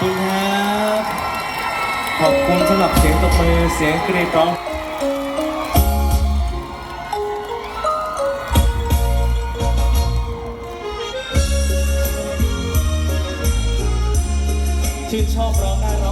คุณครับ ขอบคุณสำหรับเสียงตบมือเสียงกรีดร้องชื่นชอบร้องได้